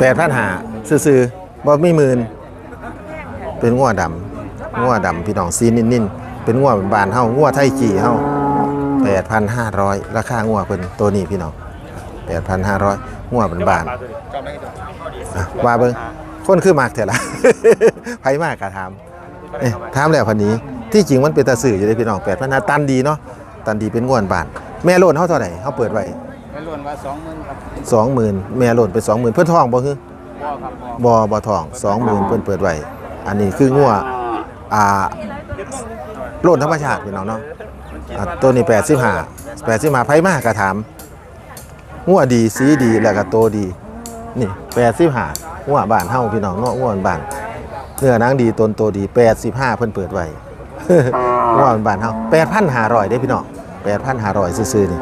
แปดพันหาซื้อๆบ่มีหมื่นเป็นงัวดำงัวดำพี่น้องซีนิ่นเป็นงัวบานเฮางัวไทยจีเฮาแปดพันห้าร้อยราคางัวเพิ่นตัวนี้พี่น้องแปดพันห้าร้อยงัวเป็นบานว่าเบิ่งคนคือมากเถอะล่ะไผมากกะถามถามแล้วพันนี้ที่จริงมันเป็นตาสื่ออยู่เลยพี่น้องแปดพันห้าตันดีเนาะตันดีเป็นงวนบาน แม่โลนเท่าเท่าไหร่เขาเปิดไว้ไม่ล้วนว่าสองหมื่นครับสองหมื่นแม่โลนไปสองหมื่นเพื่อนทองบ่คือบ่ครับบ่บ่บ่ทองสองหมื่นเพื่อนเปิดไว้อันนี้คืองัวอ่าโลนธรรมชาติพี่น้องเนาะอะตัวนี้แปดสิบห้าแปดสิบห้าไผมากกะถามงัวดีสีดีแล้วก็โตดีนี่แปดสิบห้างัวบ้านเฮาพี่น้องเนาะงัวบ้านเนื้อหนังดีตนโตดีแปดสิบห้าเพิ่นเปิดไว้ งัวบ้านเฮาแปดพันห้าร้อยได้พี่น้อง แปดพันห้าร้อยซื่อๆนี่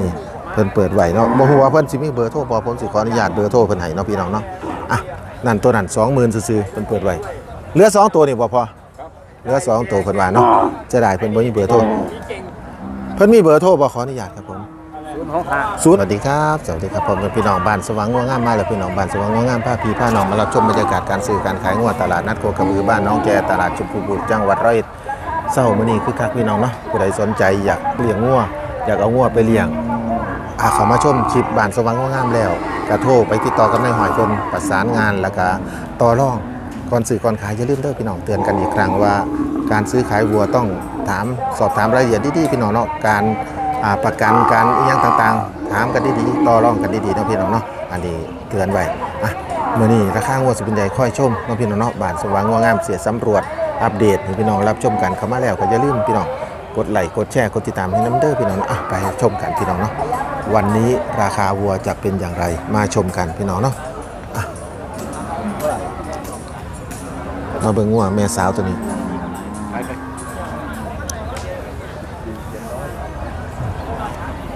นี่เพิ่นเปิดไว้เนาะบ่ฮู้ว่าเพิ่นสิมีเบอร์โทรบ่ผมสิขออนุญาตเบอร์โทรเพิ่นให้เนาะพี่น้องเนาะอะนั่นตัวนั้น20,000ซื่อๆเพิ่นเปิดไว้เหลือสองตัวนี่บ่พอเหลือสองตัวเพิ่นว่าเนาะจะได้เพิ่นบ่มีเบอร์โทรเพิ่นมีเบอร์โทรบ่ขออนุญาตครับผมศูนย์หกห้าศูนย์สวัสดีครับ สวัสดีครับผมเป็นพี่น้องบ้านสว่างงัวงามมาแล้วพี่น้องบ้านสว่างงัวงามพาพี่พาน้องมารับชมบรรยากาศการซื้อการขายงัวตลาดนัดโคกระบือบ้านน้องแกตลาดชุมพูบุตรจังหวัดร้อยเอ็ด เศร้ามื้อนี้คือคักพี่น้องเนาะผู้ใดสนใจอยากเลี้ยงงัวอยากเอางัวไปเลี้ยงอาเขามาชมคลิปบ้านสว่างงัวงามแล้วกระโทรไปติดต่อกับนายหอยเพิ่นประสานงานแล้วก็ต่อรองก่อนซื้อก่อนขายอย่าลืมเด้อพี่น้องเตือนกันอีกครั้งว่า การซื้อขายวัวต้องถามสอบถามรายละเอียดดีๆพี่น้องเนาะการประกันการอหยังต่างๆ ถามกันดีๆต่อรองกันดีๆเนาะพี่น้องเนาะอันนี้เตือนไว้อะมื้อนี้ราคางัวสุเป็นใหญ่ค่อยชมเนาะพี่น้องเนาะบ้านสว่างงัวงามเสียสำรวจ อัปเดตให้พี่น้องรับชมกันเข้ามาแล้วก็อย่าลืมพี่น้องกดไลค์กดแชร์กดติดตามให้น้ำเด้อพี่น้องอะไปชมกันพี่น้องเนาะวันนี้ราคาวัวจะเป็นอย่างไรมาชมกันพี่น้องเนาะอะมาเบิ่งงัวแม่สาวตัวนี้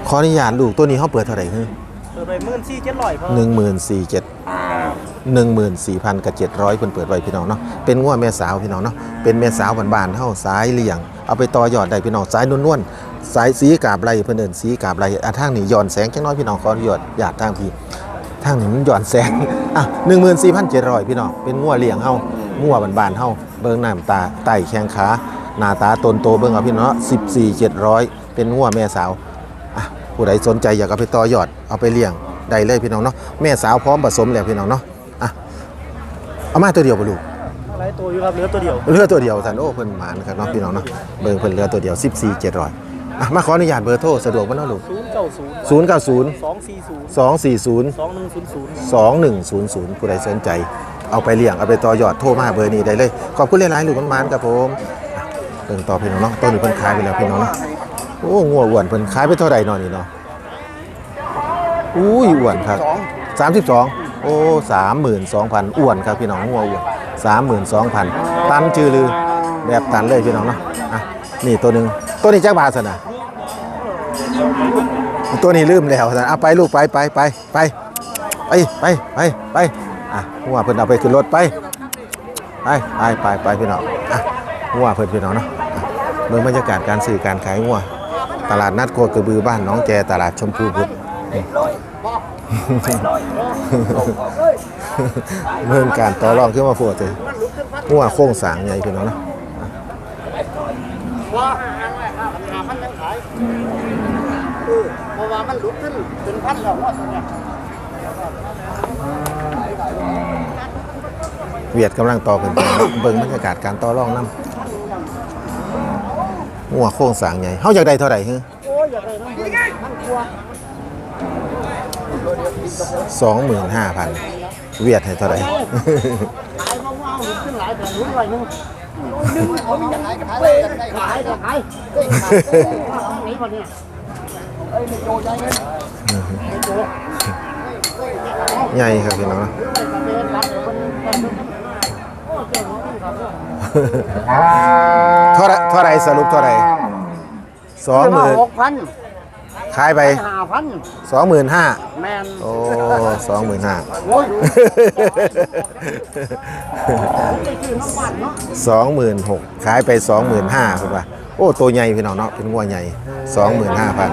ขออนุญาตลูกตัวนี้เขาเปิดเท่าไหร่คือเปิดไปหมื่นสี่เจ็ดร้อยพอหนึ่งหมื่นสี่เจ็ด หนึ่งหมื่นสี่พันกับเจ็ดร้อยเพิ่นเปิดไว้พี่น้องเนาะเป็นงัวแม่สาวพี่น้องเนาะเป็นแม่สาวบานๆเท่าสายเลี่ยง เอาไปต่อยอดได้พี่น้องสายนวลๆสายสีกาบไรเพิ่นเอิ้นสีกาบไรอะทางนี้ย้อนแสงจังน้อยพี่น้องขออนุญาตญาติทางพี่ทางนี้มันย้อนแสงอะหนึ่งหมื่นสี่พันเจ็ดร้อยพี่น้องเป็นงัวเลี้ยงเฮางัวบานๆเฮาเบิ่งน้ำตาไต่แข้งขาหน้าตาตนโตเบิ่งเอาพี่น้องเนาะสิบสี่เจ็ดร้อยเป็นงัวแม่สาวอะผู้ใดสนใจอยากเอาไปต่อยอดเอาไปเลี้ยงได้เลยพี่น้องเนาะแม่สาวพร้อมผสมแล้วพี่น้องเนาะ เอามาตัวเดียวบ่ลูกอะไรตัวอยู่ครับเหลือตัวเดียวเหลือตัวเดียวท่านโอ้เพิ่นหมานครับเนาะพี่น้องเนาะเบิ่งเพิ่นเหลือตัวเดียว 14 700อะมาขออนุญาตเบอร์โทรสะดวกบ่เนาะลูกศูนย์เก้าศูนย์090 สองสี่ศูนย์240 สองหนึ่งศูนย์ศูนย์ 2100ผู้ใดสนใจ เอาไปเลี้ยง เอาไปต่อยอดโทรมาเบอร์นี้ได้เลย ขอบคุณหลายๆลูกมันๆครับผมอะเบิ่งต่อพี่น้องเนาะต้นนี้เพิ่นขายไปแล้วพี่น้องเนาะโอ้งัวอ้วนเพิ่นขายไปเท่าไหร่เนาะนี่เนาะอุ้ยอ้วนครับ โอ้สอง32โอ้32,000อ้วนครับพี่น้องงัวอ้วน32,000ตันจือลือแบบตันเลยพี่น้องเนาะอะนี่ตัวหนึ่งตัวนี้จักบาทซะนะตัวนี้ลืมแล้วซะเอาไปลูกไปไปไปไปไปไปไปไปอะงัวเพิ่นเอาไปขึ้นรถไปไปไปไปไปพี่น้องอะงัวเพิ่นพี่น้องเนาะเบิ่งบรรยากาศการซื้อการขายงัวตลาดนัดโคกระบือบ้านน้องแจตลาดชมพูพุทธ เมื่อการต่อรองขึ้นมาโพดเลยงัวโค้งสางใหญ่พี่น้องเนาะว่าหาพันยังขายเอพราะว่ามันหลุดขึ้นเป็นพันแล้วว่าตัวเนี้ยเวียดกำลังต่อขึ้นไปเนเบิ่งบรรยากาศการต่อรองนํงัวโค้งสางใหญ่เฮาอยากได้เท่าไหร่ฮึโอ้ยอย่าไปน้ำมันกลัว สองหมื่นห้าพันเวียดให้เท่าไหร่ใหญ่ครับพี่น้องเท่าไรสรุปเท่าไรสองหมื่นหกพัน ขายไปห้าพันสองหมื่นห้าแมนโอ้สองหมื่นห้าโอ้ยไปซื้อน้ำมันเนาะสองหมื่นหกขายไปสองหมื่นห้าคุณป่ะโอ้ตัวใหญ่พี่น้องเนาะเป็นงัวใหญ่สองหมื่นห้าพัน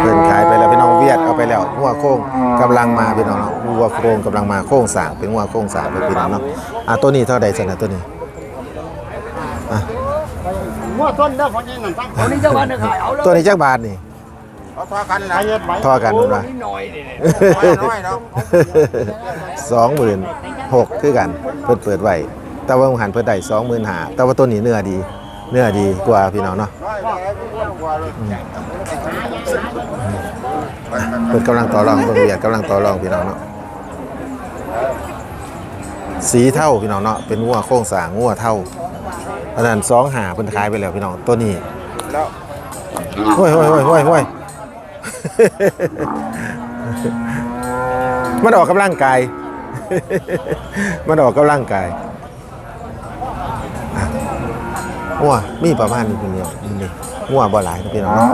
เพิ่นขายไปแล้วพี่น้องเวียดเอาแล้วงัวโค้งกำลังมาพี่น้องเนาะงัวโค้งกำลังมาโค้งสร้างเป็นงัวโค้งสร้างเป็นพี่น้องเนาะอะตัวนี้เท่าใดสนะตัวนี้อะหัวต้นเด้อพ่อใหญ่นั่นตั้งเอานี่เจ้าบ้านขายเอาเลยตัวนี้จักบาทนี่ เอาทอกันหลายเฮ็ดไว้ทอกันนู่นว่ะหน่อยนี่น้อยเนาะสองหมื่นหกคือกัน เพิ่นเปิดไว้แต่ว่าหันเพิ่นได้สองหมื่นหาแต่ว่าตัวนี้เนื้อดี เนื้อดีกว่าพี่น้องเนาะน้อยกว่าเลยเพิ่นกำลังต่อรองเบิ่งเวียดกำลังต่อรองพี่น้องเนาะสีเท่าพี่น้องเนาะเป็นงัวโค้งสร้างงัวเท่าอันนั้นสองหาเพิ่นขายไปแล้วพี่น้องตัวนี้แล้วห้วยห้วยห้วยห้วยห้วย มันออกกำลังกาย มันออกกำลังกายอะงัวมีประมาณนี้พี่น้องนี่งัวบ่หลายพี่น้องเนาะ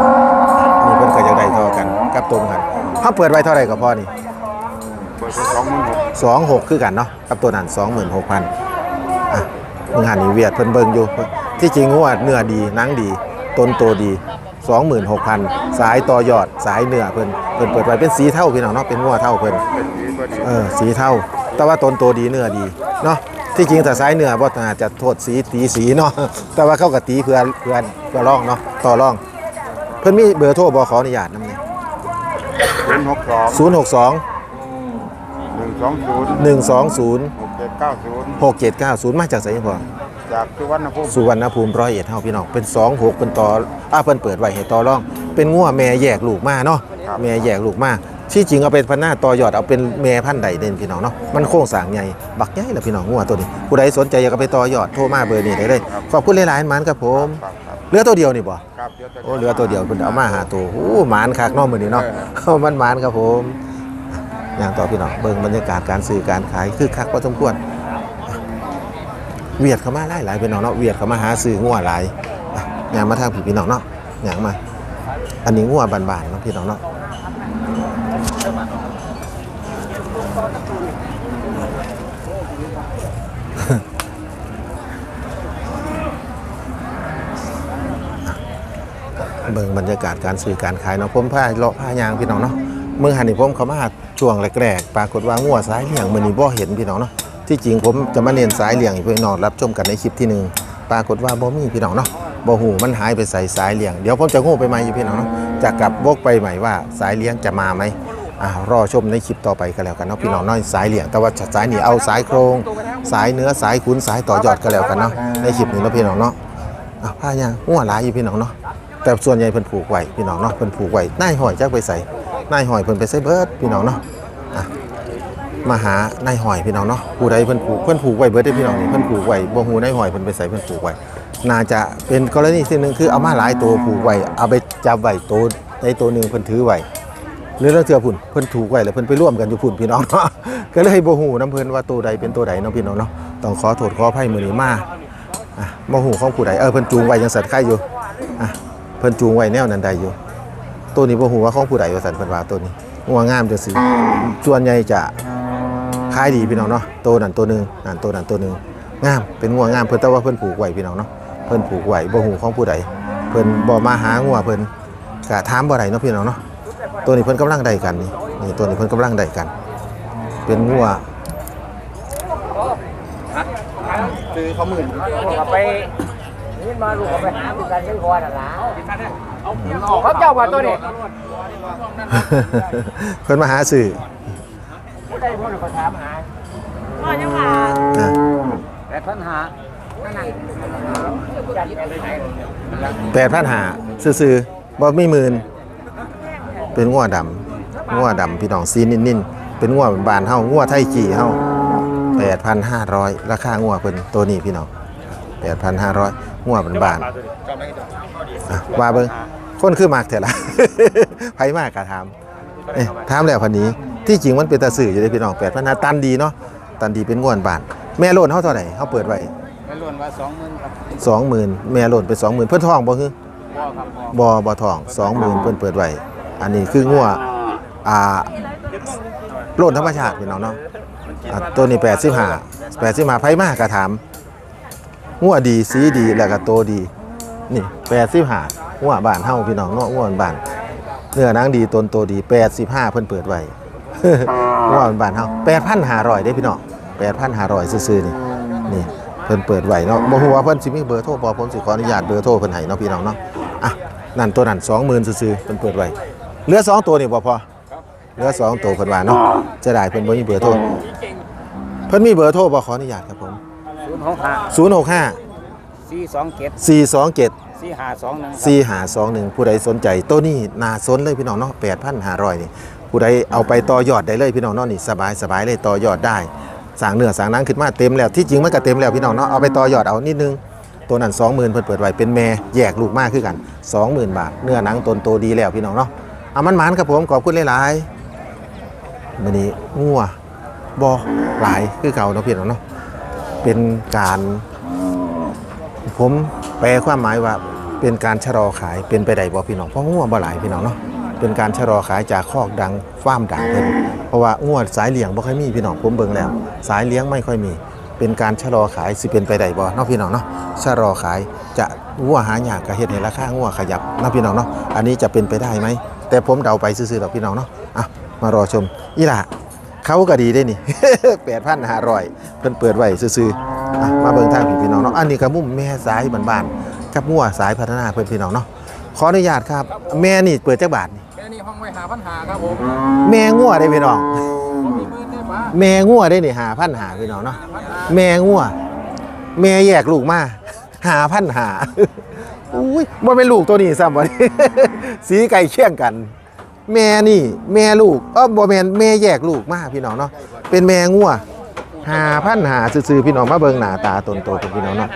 นี่เพิ่นก็จะได้เท่ากันกับตัวกันเฮาเปิดไว้เท่าไหร่ก็พอนี่เปิดสองหมื่นหกสองหกคือกันเนาะกับตัวนั้นสองหมื่นหกพันอะมึงหันนี่เวียดเพิ่นเบิ่งอยู่ ที่จริงงวเนื้อดีนังดีต้นโตดี สองหมื่นหกพันสายต่อยอดสายเนื้อเพิ่นเพิ่นเปิดไว้เป็นสีเท่าพี่น้องเนาะเป็นงวเท่าเพิ่นเป็นดีก็ดีเออสีเท่า แต่ว่าต้นโตดีเนื้อดีเนาะที่จริงแต่สายเนื้อบ่อาจจะโทษสีตีสีเนาะแต่ว่าเข้ากับตีเพื่อเพื่อเพื่อรองเนาะต่อรอง เพิ่นมีเบอร์โทรบ่ขออนุญาตนำเนี่ยเป็นหกสองศูนย์หกสองหนึ่งสองศูนย์หนึ่งสองศูนย์หกเจ็ดเก้าศูนย์หกเจ็ดเก้าศูนย์มาจากไสพ่อ จากสุวรรณภูมิสุวรรณภูมิร้อยเอ็ดเฮาพี่น้องเป็น2 6เป็นต่ออ่าเพิ่นเปิดไว้ให้ต่อรอง เป็นงัวแม่แยกลูกมาเนาะแม่แยกลูกมาที่จริงเอาเป็นพันหน้าต่อยอดเอาเป็นแม่พันธุ์ใดเด่นพี่น้องเนาะมันโค้งสร้างใหญ่บักใหญ่ละพี่น้องงัวตัวนี้ผู้ใดสนใจอยากเอาไปต่อยอดโทรมาเบอร์นี้ได้เลยขอบคุณหลายๆหมานครับผมครับครับเหลือตัวเดียวนี่บ่ครับเดี๋ยวจะโอ้เหลือตัวเดียวเพิ่นเอามาหาตัวโอ้หมานคักเนาะมื้อนี้เนาะมันหมานครับผมอย่างต่อพี่น้องเบิ่งบรรยากาศการซื้อการขายคือคักพอสมควร เวียดเข้ามาหลายหลายพี่น้องเนาะเวียดเข้ามาหาซื้องัวหลายอย่างมาทางพี่พี่น้องเนาะอย่างมา อันนี้งัวบานๆเนาะพี่น้องเนาะเบิ่งบรรยากาศการซื้อการขายเนาะผมพาเลาะพายางพี่น้องเนาะเมื่อหันนี่ผมเขามาช่วงแรกๆปรากฏว่างัวสายเลี้ยงมื้อนี้บ่เห็นพี่น้องเนาะ ที่จริงผมจะมาเน้นสายเลี้ยงให้พี่น้องรับชมกันในคลิปที่หนึ่งปรากฏว่าบ่มีพี่น้องเนาะบ่ฮู้มันหายไปใส่สายเลี้ยงเดี๋ยวผมจะงูไปใหม่อยู่พี่น้องเนาะจะกลับวกไปใหม่ว่าสายเลี้ยงจะมาไหมอ่ารอชมในคลิปต่อไปก็แล้วกันเนาะพี่น้องเนาะสายเลี้ยงแต่ว่าสายนี่เอาสายโครง สายเนื้อสายขุนสายต่อยอดก็แล้วกันเนาะในคลิปนี้เนาะพี่น้องเนาะอะพายางงัวหลายอยู่พี่น้องเนาะแต่ส่วนใหญ่เพิ่นผูกไว้พี่น้องเนาะเพิ่นผูกไว้นายหอยจักไปใส่นายหอยเพิ่นไปใส่เบิร์ดพี่น้องเนาะ มาหานหอยพี่น้องเนาะผู้ใดเพิ่นผูกเพิ่นผูกไว้เบิดได้พี่น้องนี่เพิ่นผูกไว้บ่ฮู้นหอยเพิ่นไปใส่เพิ่นผูกไว้น่าจะเป็นกรณีที่งหนึ่งคือเอามาหลายตัวผูกไว้เอาไปจับไว้ตัวในตัวหนึ่งเพิ่นถือไว้หรือเรื่องเทื่อพุ่นเพิ่นถูกไว้แล้วเพิ่นไปร่วมกันอยู่พุ่นพี่น้องเนาะก็เลยบ่ฮู้นํเพิ่นว่าตัวใดเป็นตัวใดเนาะพี่น้องเนาะต้องขอโทษขออภัยมื้อนี้มาอะบ่ฮู้ของผู้ใดเออเพิ่นจูงไว้จังสัตว์ใครอยู่อะเพิ่นจูงไว้แนวนั้นได้อยู่ตัวนี้บ่ฮู้ว่าของผู้ใดว่าซั่นเพิ่นว่าตัวนี้งัวงามจังซี่ส่วนใหญ่จะ ขายดีพี่น้องเนาะตัวนั้นตัวหนึงนั่นตัวนั้นตัวหนึงงามเป็นงัวงามเพิ่นแต่ว่าเพิ่นผูกไว้พี่น้องเนาะเพิ่นผูกไว้บ่ฮู้ของผู้ใดเพิ่นบ่มาหางัวเพิ่นก็ถามบ่ได้เนาะพี่น้องเนาะตัวนี้เพิ่นกำลังได้กันนี่นี่ตัวนี้เพิ่นกำลังได้กัน เป็นงัวซื้อเขาหมื่นลูกก็ไปนี่มาลูกก็ไปหาคือกันยังพอน่ะล่ะเขาเจ้าว่าตัวนี้เพิ่นมาหาซื้อ ผู้ใดผู้หนึ่งก็ถามหาอะแต่ปัญหานั่นน่ะจัดไปไหนแปดพันหาซื้อๆบ่มีหมื่นเป็นงัวดำงัวดำพี่น้องซีนิ่นๆเป็นงัวบานเฮางัวไทยจีเฮา8,500 ราคางัวเพิ่นตัวนี้พี่น้อง8,500งัวบานๆอะว่าเบิ่งคนคือมากแท้ล่ะ ไผมากก็ถามเอ๊ะถามแล้วพันนี้ ที่จริงมันเป็นตาสื่ออยู่เด้พี่น้อง8,500ตันดีเนาะตันดีเป็นงัวบานแม่โลนเฮาเท่าไหร่เฮาเปิดไว้ไม่ล้วนว่าสองหมื่นครับสองหมื่นแม่หล่นไปสองหมื่นเพื่อนทองบ่คือพ่อครับพ่อบ่บ่ทองสองหมื่นเพิ่นเปิดไว้อันนี้คืองัวอ่าโล่นธรรมชาติพี่น้องเนาะอะตัวนี้85 85ไผมากระถามงัวดีสีดีแล้วก็โตดี นี่85งัวบ้านเฮาพี่น้องเนาะงัวบ้านเนื้อหนังดีตนโตดี85เพิ่นเปิดไว้ ว่ามันบ้านเฮา8,500ได้พี่น้อง8,500ซื่อๆนี่นี่เพิ่นเปิดไหวเนาะบ่ฮู้ว่าเพิ่นสิมีเบอร์โทรบ่ผมสิขออนุญาตเบอร์โทรเพิ่นให้เนาะพี่น้องเนาะอะนั่นตัวนั้น20,000ซื่อๆเพิ่นเปิดไหวเหลือสองตัวนี่บ่พอเหลือสองตัวเพิ่นว่าเนาะจะได้เพิ่นบ่มีเบอร์โทรเพิ่นมีเบอร์โทรบ่ขออนุญาตครับผมศูนย์หกห้า065สี่สองเจ็ด427สี่ห้าสองหนึ่งสี่หาสองหนึ่งผู้ใดสนใจตัวนี้นาสนเลยพี่น้องเนาะแปดพันห้าร้อยนี่ ผู้ใดเอาไปต่อยอดได้เลยพี่น้องเนาะนี่สบายสบายเลยต่อยอดได้สางเนื้อสางนังขึ้นมาเต็มแล้วที่จริงมันก็เต็มแล้วพี่น้องเนาะเอาไปต่อยอดเอานิดนึงตัวนั้นสองหมื่นเพิ่นเปิดไว้เป็นแม่แยกลูกมากขึ้นกันสองหมื่นบาทเนื้อหนังตนโตดีแล้วพี่น้องเนาะเอามันหมานครับผมขอบคุณหลายๆวันนี้งัวบอหลายคือเก่าเนาะพี่น้องเนาะเป็นการ ผมแปลความหมายว่าเป็นการชะลอขายเป็นไปได้บ่พี่น้องเพราะงัวบ่หลายพี่น้องเนาะ เป็นการชะลอขายจากคอกดังฟ้ามดังเพิ่นเพราะว่างัวสายเลี้ยงบ่ค่อยมีพี่น้องผมเบิ่งแล้ว สายเลี้ยงไม่ค่อยมี เป็นการชะลอขายสิเป็นไปได้บ่เนาะพี่น้องเนาะชะลอขายจะงัวหายากก็เฮ็ดให้ราคางัวขยับเนาะพี่น้องเนาะอันนี้จะเป็นไปได้ไหมแต่ผมเดาไปซื่อๆดอกพี่น้องเนาะอะมารอชมอีหล่ะเขาก็ดีได้นี่8,500เพิ่นเปิดไว้ซื่อๆอะมาเบิ่งทางพี่พี่น้องเนาะอันนี้ก็มุมแม่สายบ้านๆกับงัวสายพัฒนาเพื่นพี่น้องเนาะขออนุญาตครับ แม่นี่เปิดจักบาทนี่ ห้องไว้หาปัญหาครับผมแม่งัวได้พี่น้องผมมีมือได้ปะแม่งัวได้นี่หาพันหาพี่น้องเนาะแม่งัวแม่แยกลูกมาหาพันหาอุ้ยบ่เป็นลูกตัวนี้ซ้ำบ่นี่ สีไก่เคี่ยงกัน แม่นี่ แม่ลูกเออบ่แม่นแม่แยกลูกมาพี่น้องเนาะเป็นแม่งัวหาพันหาซื่อๆพี่น้องมาเบิ่งหน้าตาตนโตของพี่น้องเนาะ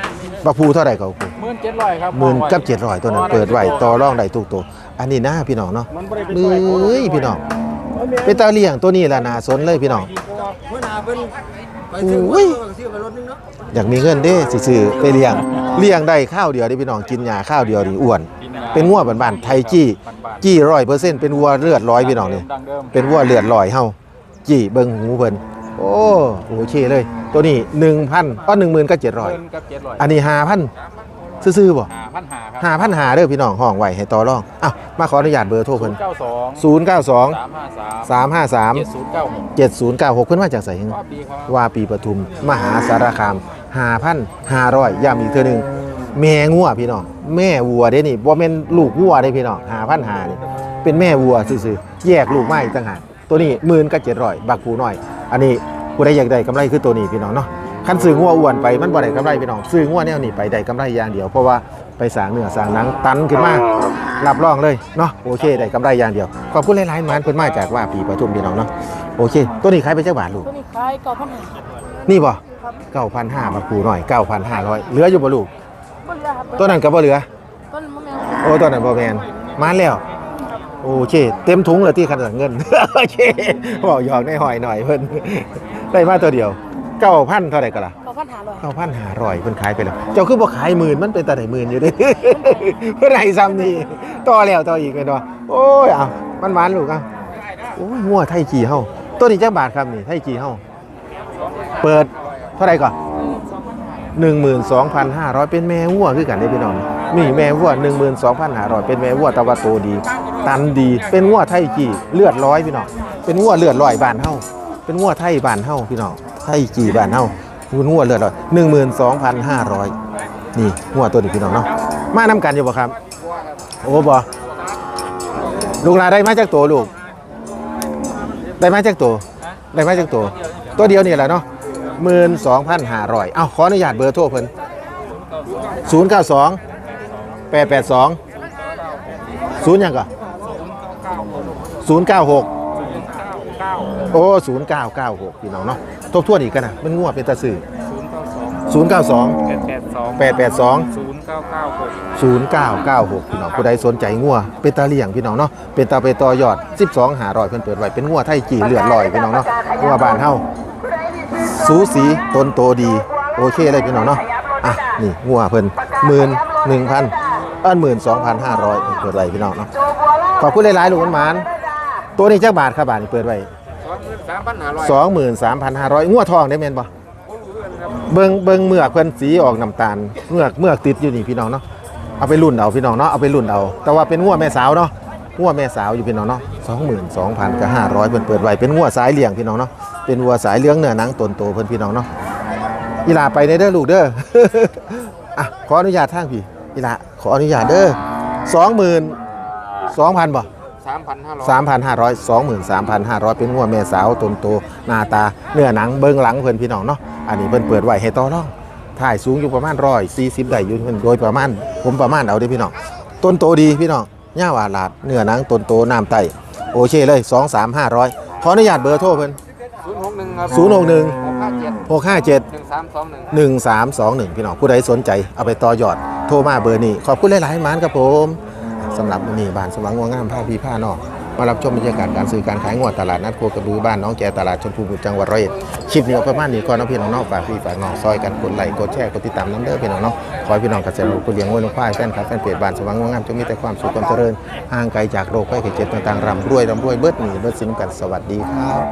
บักภูเท่าไหร่เขาคุณหมื่นเจ็ดร้อยครับหมื่นกับเจ็ดร้อยตัวนั้นเปิดไว้ต่อรองได้ทุกตัว อันนี้นะพี่น้องเนาะมันบ่ได้เป็นเอ้ยพี่น้องเป็นตาเลี้ยงตัวนี้ล่ะน่าสนเลยพี่น้องเมื่อนาเป็นไปอุ้ยซื้อไปรถนึงเนาะอยากมีเงินเด้สิซื้อไปเลี้ยงเลี้ยงได้ข้าวเดียวได้พี่น้องกินหญ้าข้าวเดียวนี่อ้วน เป็นงัวบ้านๆไทยจี้จี้ร้อยเปอร์เซ็นต์เป็นวัวเลือดร้อยพี่น้องนี่ดังเดิมเป็นวัวเลือดลอยเฮาจี้เบิ่งหูเพิ่นโอ้โหเชเลย ตัวนี้1,000ก็10,000ก็เงิน700กับเจ็ดร้อยอันนี้5,000 ซื่อๆบ่หาพันหาครับห้าพันหาเด้อพี่น้องห้องไว้ให้ต่อรองอ้าวมาขออนุญาตเบอร์โทรเพิ่นเก้าสองศูนย์เก้าสองสามห้าสามสามห้าสามเจ็ดศูนย์เก้าหกเจ็ดศูนย์เก้าหกเพิ่นมาจากไสหึว่าปีครับว่าปีปทุม มหาสารคามห้าพันห้าร้อยย้ำอีกเทื่อหนึงแม่งัวพี่น้องแม่วัวเด้นี่บ่แม่นลูกวัวเด้พี่น้องห้าพันหานี่เป็นแม่วัวซื่อๆแยกลูกมาอีกต่างหากตัวนี้หมื่นกับเจ็ดร้อยบักผูน้อย อันนี้ผู้ใดอยากได้กำไรคือตัวนี้พี่น้องเนาะ คันซื้องัวอ้วนไปมันบ่ได้กำไรพี่น้องซื้องัวแนวนี้ไปได้กำไรอย่างเดียวเพราะว่าไปสร้างเนื้อสร้างหนังตันขึ้นมารับรองเลยเนาะโอเคได้กำไรอย่างเดียวขอบคุณหลายๆหมันเพิ่นมาจากว่าปีปทุมพี่น้องเนาะโอเค ตัวนี้ขายไปจักบาทลูกตัวนี้คล้ายเก่าพันหานี่บ่เก้าพันห้ามาปูหน่อยเก้าพันห้าร้อยเหลืออยู่บ่ลูกบ่เหลือครับตัวนั้นก็บ่เหลือต้นมะแมวโอ้ตัวนั้นบ่แมนมาแล้วโอเคเต็มถุงเลยที่ขนาดเงิน โอเคบอกหยอกในหอยหน่อยเพิ่นได้มาตัวเดียว เก้าพันเท่าไหร่ก็ล่ะเก่าพันหาร้อยเก้าพันห้าร้อยเพิ่นขายไปแล้ว เจ้าคือบ่ขายหมื่นมันเป็นตาไหนหมื่นอยู่เด้ เพิ่นให้ซ้ำนี่ต่อแล้วต่ออีกเลยเนาะโอ้ยเอามันหวานลูกเอาโอ้ยงัวไทยกี่เฮาตัวนี้จักบาทครับนี่ไทยกี่เฮาเปิดเท่าไหร่ก่อน12,500 เป็นแม่วัวคือกันได้อพี่น้องนี่แม่วัว12,500 เป็นแม่วัวตะวันโตดี ตันดี เป็นวัวไทยกี่เลือดร้อยพี่น้องเป็นวัวเลือดร้อยบ้านเฮาเป็นวัวไทยบ้านเฮาพี่น้อง ไทยกี่บ้านเฮาคุณวัวเลือดร้อย12,500นี่วัวตัวนี้พี่น้องเนาะมานํกันอยู่บ่ครับ โอ้บ่ลูกหลาได้มาจากตัวลูก ได้มาจากตัวได้มาจากตัว ตัวเดียวนี่แหละเนาะหมื่นสองพันห้าร้อยเอาขออนุญาตเบอร์โทรเพิ่นศูนย์เก้าสองแปดแปดสองศูนย์ยังก่อนศูนย์เก้าหกโอ้ศูนย์เก้าเก้าหกพี่น้องเนาะ ทบทวนอีกกันนะมันง่วเป็นตาสื่อศูนย์เก้าสองแปดแปดสองแปดแปดสองศูนย์เก้าเก้าหกศูนย์เก้าเก้าหกพี่น้องผู้ใดสนใจงัวเป็นตาเลี่ยงพี่น้องเนาะเป็นตาไปต่อยอดสิบสองหาร้อยเพิ่นเปิดไว้เป็นงัวไทยจีเลือดลอยพี่น้องเนาะงัวบ้านเฮาสูสีตนโตดี โอเคเลยพี่น้องเนาะอะนี่งัวเพิ่นหมื่นหนึ่งพันเอิ้นหมื่นสองพันห้าร้อยเปิดไว้พี่น้องเนาะขอบคุณหลายๆลูกหมานๆตัวนี้จักบาทครับบาทนี่เปิดไว้ สองหมื่นสามพันหาร้อยง้วนสามพันห้าร้อยงัวทองได้แม่นบ่เบิ่งเบิ่งเมือกเพิ่นสีออกน้ำตาลเมือกเมือกติดอยู่นี่พี่น้องเนาะเอาไปรุ่นเอาพี่น้องเนาะเอาไปรุ่นเอา แต่ว่าเป็นงัวแม่สาวเนาะงัวแม่สาวอยู่พี่น้องเนาะสองหมื่นสองพันกับห้าร้อยเพิ่นเปิดไว้เป็นงัวสายเลี้ยงพี่น้องเนาะเป็นวัวสายเลี้ยงเนื้อหนังตนโตเพิ่นพี่น้องเนาะอีหลาไปในเด้อลูกเด้อ อะขออนุญาตทางพี่อีหลาขออนุญาตเด้อสองหมื่นสองพันบ่ สามพันห้าร้อยสามพันห้าร้อยสองหมื่นสามพันห้าร้อยเป็นงัวแม่สาวตนโตหน้าตาเนื้อหนังเบิ้งหลังเพิ่นพี่น้องเนาะอันนี้เพิ่นเปิดไว้ให้ต่อรองถ่ายสูงอยู่ประมาณร้อยสี่สิบได้อยู่เพิ่นโดยประมาณผมประมาณเอาเด้อพี่น้องต้นโตดีพี่น้องย่าวาลาดเนื้อหนังต้นโตน้ำไตโอเคเลยสองสามห้าร้อยขออนุญาตเบอร์โทรเพิ่น ศูนย์หกหนึ่งครับศูนย์หกหนึ่ง หกห้าเจ็ดหกห้าเจ็ดหนึ่งสามสองหนึ่งหนึ่งสามสองหนึ่งพี่น้องผู้ใดสนใจเอาไปต่อยอด โทรมาเบอร์นี้ ขอบคุณหลาย ๆ หมานครับผม สำหรับมื้อนี้บ้านสว่างงัวงามผ้าพีผ้านอกมารับชมบรรยากาศการซื้อการขายงวดตลาดนัดโคกระบือบ้านน้องแกตลาดชนพูบุจังหวัดร้อยเอ็ดคลิปนี้ประมาณนี้ก่อนน้องพี่น้องนอกฝากพี่ฝากน้องซอยกันกดไลค์กดแชร์กดติดตามน้ำเด้อพี่น้องเนาะขอให้พี่น้องเกษตรกรเลี้ยงวัวลงควายแฟนคลับแฟนเพจบ้านสว่างงัวงามจงมีแต่ความสุขความเจริญห่างไกลจากโรคภัยไข้เจ็บต่างๆร่ำรวยร่ำรวยเบิดหนีเบิดสินกันสวัสดีครับ